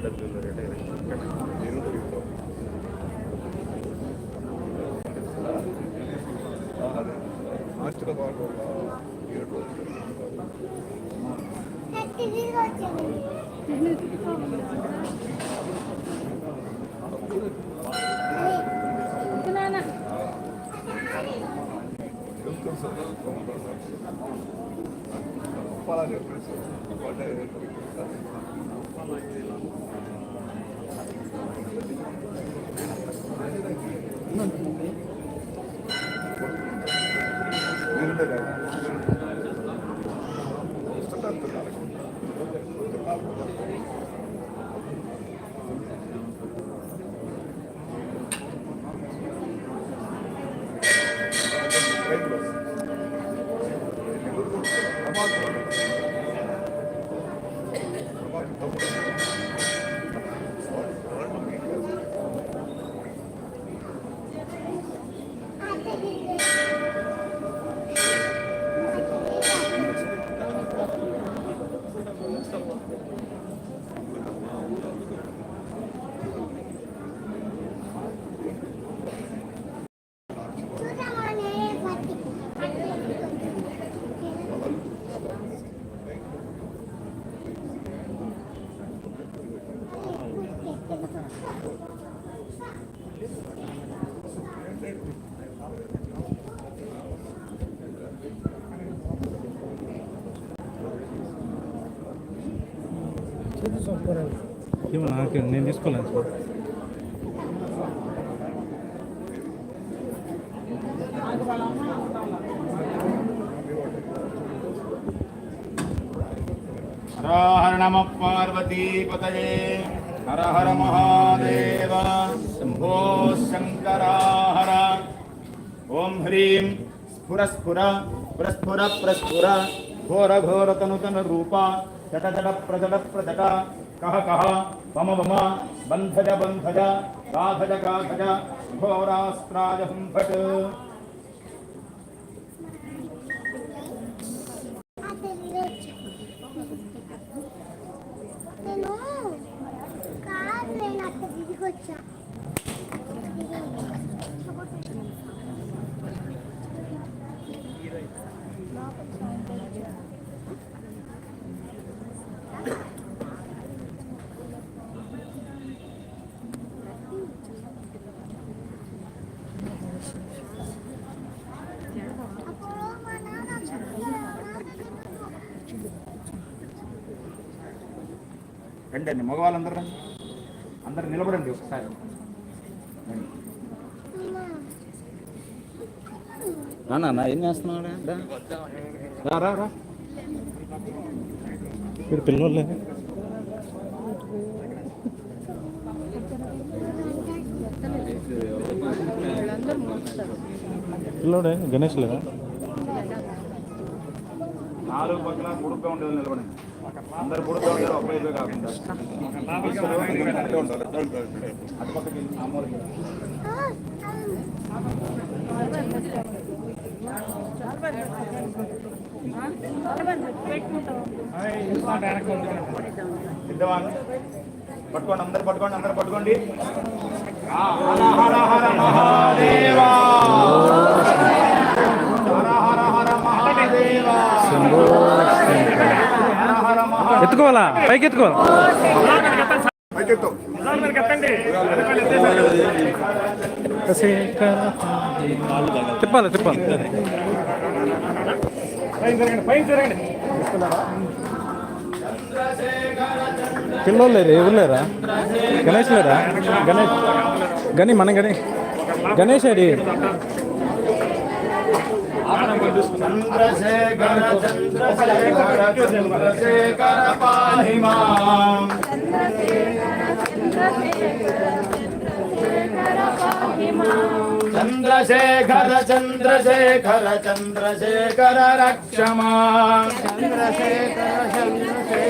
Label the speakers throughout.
Speaker 1: இடத்திலிருந்து அது ஆற்றுல வாழ்வோம் ஏழு Thank you.
Speaker 2: Thank you. నాకు నేను తీసుకోలేను సార్.
Speaker 3: హర నమ పార్వతీపతయే హర హర మహాదేవ శంభో శంకరాహర. ఓం హ్రీం స్ఫుర స్ఫుర ప్రస్ఫుర ప్రస్ఫుర ఘోర ఘోర తనుతన రూప जट जट प्रजट प्रजट। कह
Speaker 4: कह वम वम बंधज बंधज गाधज गाधज घोरास्त्राज संभट
Speaker 3: రండి అండి మగవాళ్ళందరూ రండి. అందరు నిలబడండి ఒకసారి.
Speaker 2: నాన్న ఏం చేస్తున్నాడు రా? రా. రా మీరు పిల్లలే పిల్లోడే గణేష్ లేదా?
Speaker 3: నాలుగు పక్కల పొడుగ్గా ఉండేది నిలబడండి. అందరు పొడుగ్గా కాకుండా. పెద్దవాళ్ళు పట్టుకోండి అందరు పట్టుకోండి అందరు పట్టుకోండి. హర హర హర మహాదేవా మహా
Speaker 2: ఎత్తుకోవాలా పైకి తిప్పాలి తిప్పాలి. పిల్లలు లేరు ఎవరు లేరా గణేష్. లేరా గణేష్ గని మన గణేష్ గణేష్ అడి.
Speaker 3: చంద్రశేఖర చంద్రశేఖర చంద్రశేఖర పాహి మాం చంద్రశేఖర చంద్రశేఖర చంద్రశేఖర రక్షమా. చంద్రశేఖర చంద్రశేఖర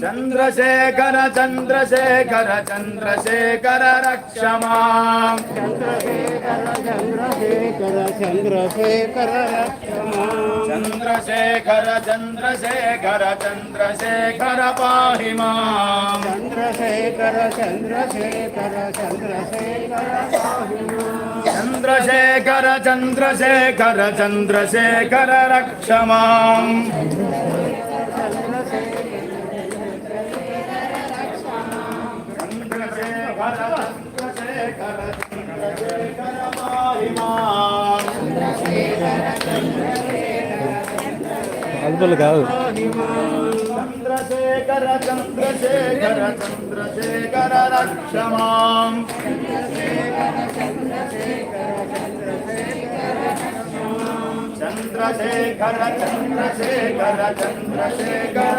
Speaker 3: చంద్రశేఖర
Speaker 2: చంద్రశేఖర
Speaker 3: చంద్రశేఖర రక్షమాం చంద్రశేఖర చంద్రశేఖర చంద్రశేఖర పాహి మాం.
Speaker 5: చంద్రశేఖర చంద్రశేఖర చంద్రశేఖర
Speaker 3: చంద్రశేఖర చంద్రశేఖర చంద్రశేఖర రక్షమాం చంద్రశేఖర చంద్రశేఖర చంద్రశేఖర పాహి మాం
Speaker 2: అదుపులు కాదు.
Speaker 3: చంద్రశేఖర చంద్రశేఖర చంద్రశేఖర రక్షమాం. చంద్రశేఖర చంద్రశేఖర చంద్రశేఖర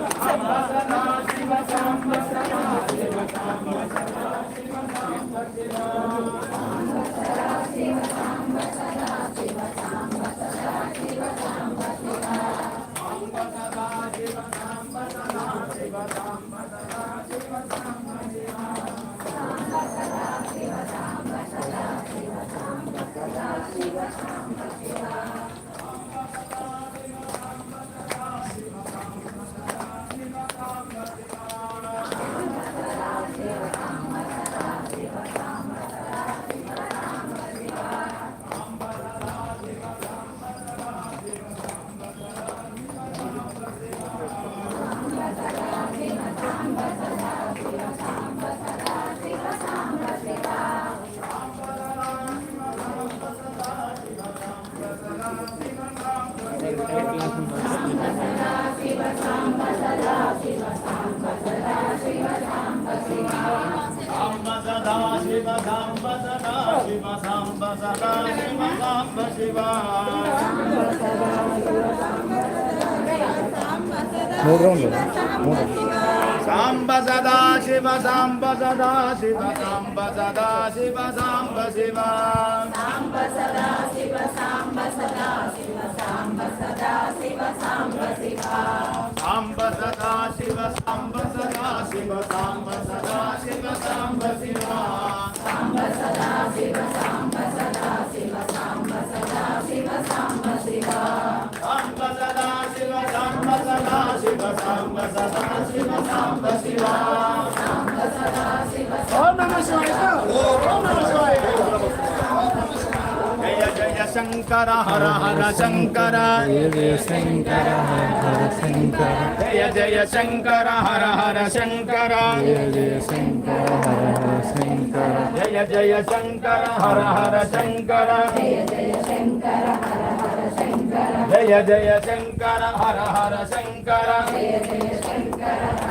Speaker 2: మూడు రౌండ్లు. మూడు.
Speaker 3: సాంబ సదా శివ సాంబ సదా శివ సాంబ సదా శివ సాంబ శివ. సాంబ సదా శివ సాంబ సదా శివ సాంబ సదా శివ సాంబ శివ. శంకర హర హర శంకర.
Speaker 2: జయ జయ శంకర హర హర శంకర.
Speaker 3: జయ జయ శంకర హర హర శంకర.
Speaker 2: జయ జయ శంకర హర హర శంకర.
Speaker 3: జయ జయ శంకర హర హర శంకర. జయ జయ శంకర హర హర శంకర. జయ జయ శంకర హర హర శంకర. జయ జయ శంకర హర హర శంకర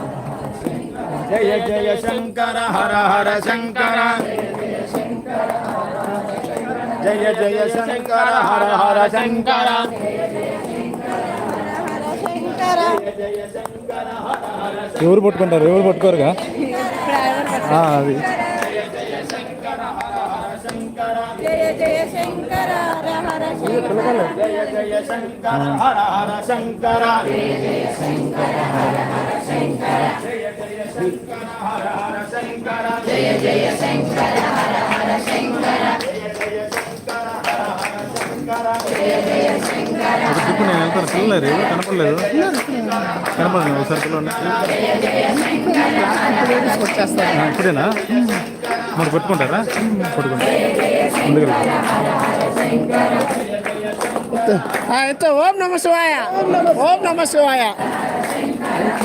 Speaker 3: జయ జయ శంకర హర హర శంకర. జయ జయ శంకర హర హర శంకర.
Speaker 2: ఎవరు పట్టుకుంటారు? ఎవరు పట్టుకోరుగా? అది.
Speaker 6: శంకర హర హర శంకర.
Speaker 3: జయ జయ శంకర హర హర
Speaker 2: నేను కనపడలేదు కనపడలేదు ఒకసారి ఇప్పుడేనా మరి పట్టుకుంటారా పట్టుకుంటారు ముందుకు
Speaker 5: అయితే ఓం నమ శివాయ. ఓం నమ శివాయ.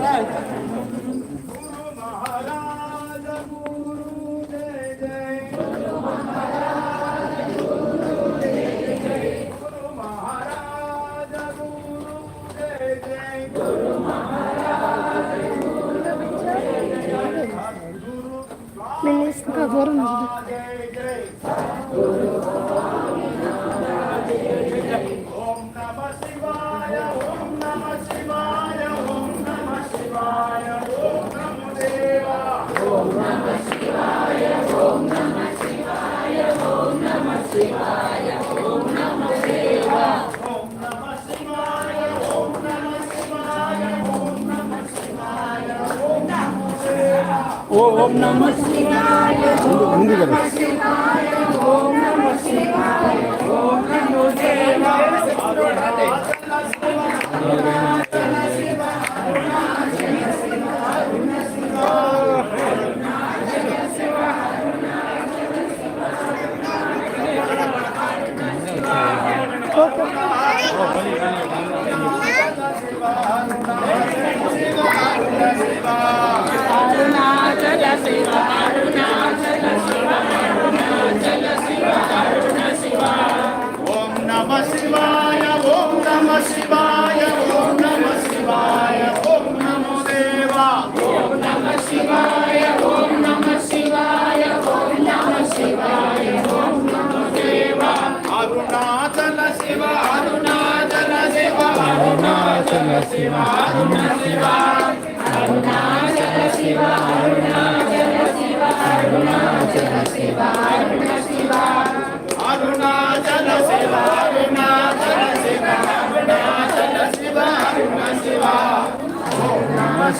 Speaker 4: Thank you.
Speaker 3: ఓం నమ శివాయ ఓం నమ శివాయ ఓం నమ శివాయ ఓం నమో దేవాయ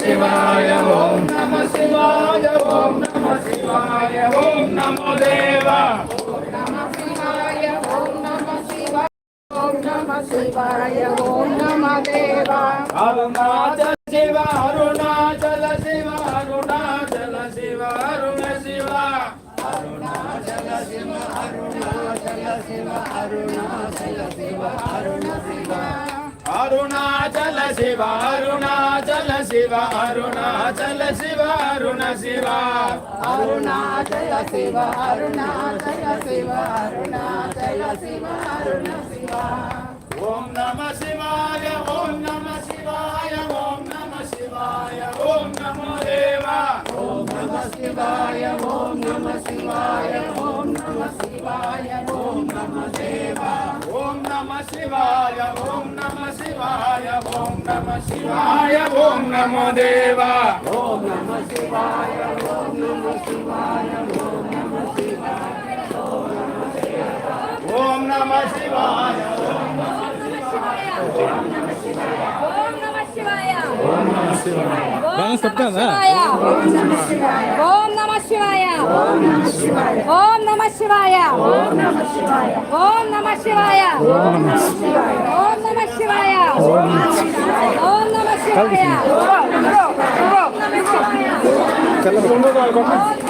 Speaker 3: శివాయ ఓం నమ శివాయ ఓం నమ శివాయ ఓం నమో దేవా ఓం నమ శివాయ ఓం నమ శివాయ ఓం నమ దేవా అరుణాచల శివ అరుణాచల శివ అరుణాచల శివ అరుణ శివ అరుణాచల శివ అరుణాచల శివ అరుణాచల శివ అరుణ శివ అరుణాచల శివ అరుణాచల శివ అరుణాచల శివ అరుణ శివ
Speaker 6: అరుణాచల శివ అరుణాచల శివ అరుణాచల శివ అరుణ శివ.
Speaker 3: ఓం నమ శివాయ ఓం నమ శివాయ ఓం నమ శివాయ ఓం నమో దేవ ఓం నమ శివాయ ఓం నమ శివాయ ఓం నమ శివాయ ఓం నమ దేవ ఓం నమ శివాయ ఓం నమ శివాయ ఓం నమ శివాయ ఓం నమో దేవ ఓం నమ శివాయ ఓం నమ శివాయ ఓం నమ శివాయ ఓం నమ శివాయ
Speaker 7: ఓం నమ శివాయ
Speaker 2: డాన్స్ చెప్తాందా
Speaker 7: ఓం నమ శివాయ ఓం నమ శివాయ ఓం నమ శివాయ ఓం నమ శివాయ ఓం నమ శివాయ ఓం నమ శివాయ ఓం నమ శివాయ ఓం నమ శివాయ
Speaker 6: సదా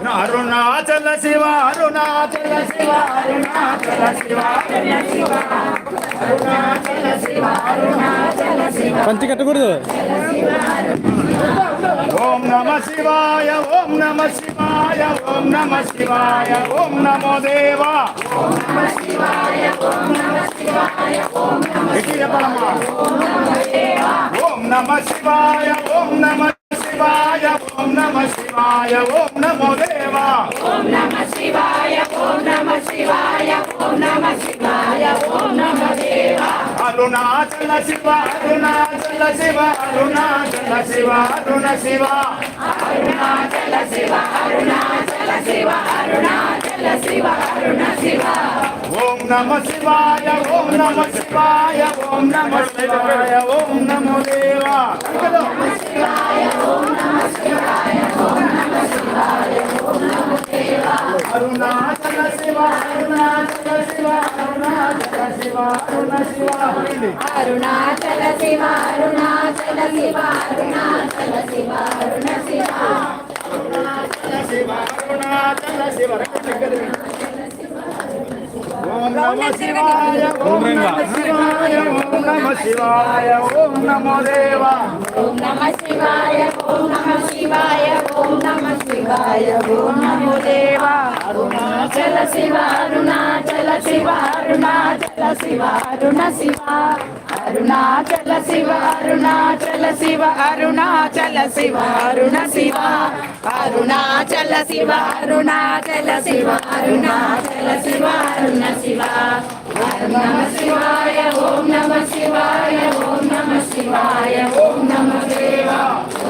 Speaker 3: అరుణాచల శివ అరుణాచల శివ అరుణాచల శివ అరుణాచల శివ అరుణాచల శివ
Speaker 2: పంచి కట్టకూడదు.
Speaker 3: ఓం నమ శివాయ ఓం నమ శివాయ ఓం నమ శివాయ ఓం నమో దేవా. గట్టిగా చెప్పాలమ్మా. ఓం నమ శివాయ ఓం నమ శివాయ. ఓం నమ శివాయ ఓం నమో దేవా.
Speaker 6: ఓం నమ శివాయ ఓం నమ శివాయ ఓం నమ శివాయ ఓం నమ
Speaker 3: అరుణాచల శివ అరుణాచల శివ అరుణాచల శివ అరుణ శివ.
Speaker 6: అరుణాచల శివ అరుణాచల శివ అరుణాచల శివ అరుణ శివ.
Speaker 3: ఓం నమ శివాయ ఓం నమ శివాయ ఓం నమ శివాయ ఓం నమో దేవా. అరుణాచల అరుణాచల శివ అరుణాచల శివ
Speaker 6: అరుణాచల శివ అరుణ శివ అరుణాచల శివ
Speaker 3: అరుణాచల శివ ఓం నమ శివాయ ఓం నమ శివాయ ఓం నమ శివాయ ఓం నమో దేవా
Speaker 6: ఓం నమ శివాయ ఓం నమ శివాయ నమ శివాయ ఓం నమో దేవ అరుణాచల శివ అరుణాచల శివ అరుణాచల శివ అరుణ శివ అరుణాచల శివ అరుణాచల శివ అరుణాచల శివ అరుణ శివ అరుణాచల శివ అరుణాచల శివ అరుణాచల శివ అరుణ శివ ఓం నమ శివాయ ఓం నమ శివాయ ఓం నమ శివాయ ఓం నమ దేవా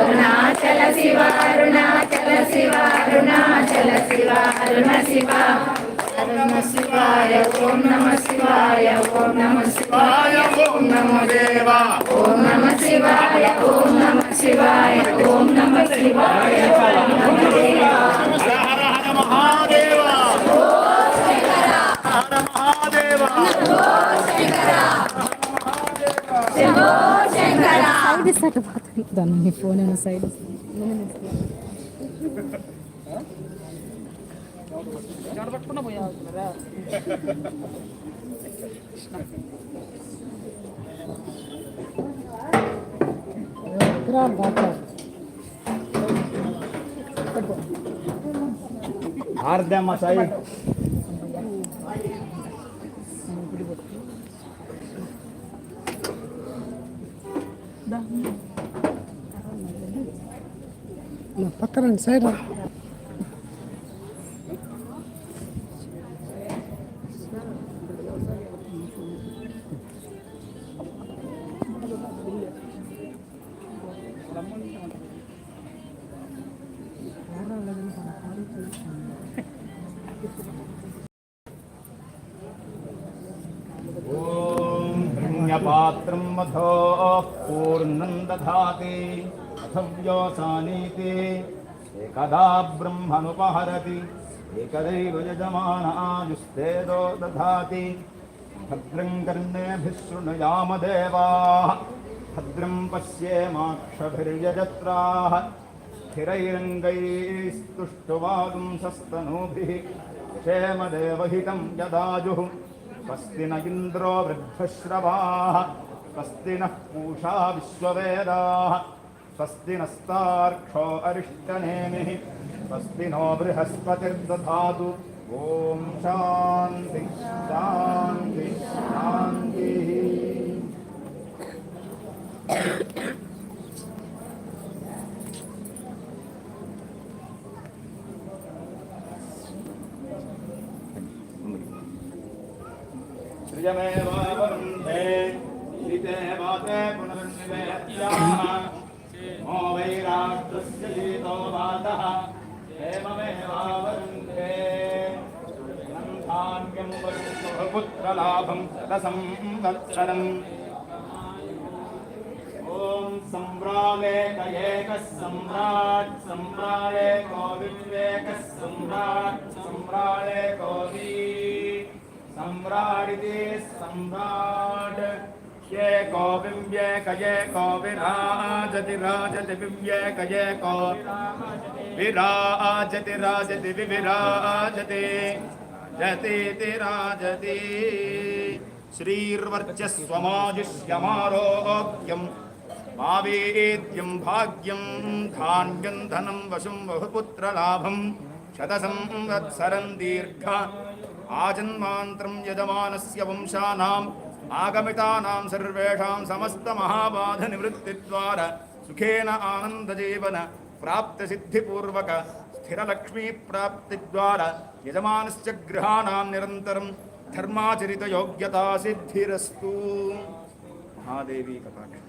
Speaker 3: అరుణాచల శివ
Speaker 6: అరుణాచల శివ అరుణాచల శివ అరుణ శివ. అరుణ శివ అరుణ శివాయ ఓం నమ శివాయ ఓం నమ శివాయ
Speaker 3: ఓం నమో దేవా.
Speaker 6: ఓం నమ శివాయ ఓం నమ శివాయ ఓం నమ శివాయ ఓం నమ దేవ.
Speaker 3: హర హర హర మహాదేవ. హర మహాదేవ
Speaker 6: శంభో శంకర
Speaker 7: దాన్ని ఫోన్ ఏమో సైడ్
Speaker 3: ఆర్దమ్మ సాయి.
Speaker 5: పక్కన సైడ్ రా.
Speaker 3: ఓం పుణ్యపాత్రం మధో పూర్ణం एकदा ब्रह्मनुपहरति एकदैव यजमानायुस्तेदो दधाति भद्रं कर्णेभिः शृणुयामदेवाः भद्रं पश्येमाक्षभिर्यजत्राः स्थिरैरङ्गैस्तुष्टुवागुंसस्तनूभिः क्षेमदेवहितं यदाजुः स्वस्ति न इन्द्रो वृद्धश्रवाः स्वस्ति नः पूषा विश्ववेदाः स्वस्ति नस्तार्क्षो अरिष्टनेमिः स्वस्ति नो बृहस्पतिर्दधातु। ॐ शान्ति शान्ति शान्तिः। श्रियमेवावरुन्धे वैराष्ट्रस्य शीतो वातः एवमेवावरुन्धे अनन्त धान्यं पुत्रलाभं शतसंवत्सरम् ॐ सम्रालेकयेकः सम्राट् सम्रालेको विवेकः सम्राट् सम्रालेको वि सम्राडिति सम्राट् येको विव्येकयेको विराजति राजति विव्येकयेको विराजति राजति विविराजति जतीति राजति श्रीर्वर्चस्वमाजिष्यमारोग्यम् मावेद्यं भाग्यं धान्यं धनं वशुं बहुपुत्रलाभं शतसंवत्सरं दीर्घ आजन्मान्त्रं यजमानस्य वंशानाम् ఆగమితానాం సర్వేషాం సమస్త మహాబాధ నివృత్తి ద్వారా సుఖేన ఆనందజీవన ప్రాప్తి సిద్ధిపూర్వక స్థిరలక్ష్మీ ప్రాప్తి ద్వారా యజమానస్య గృహాణం నిరంతరం ధర్మాచరిత యోగ్యతా సిద్ధిరస్తు మహాదేవి కటాక్ష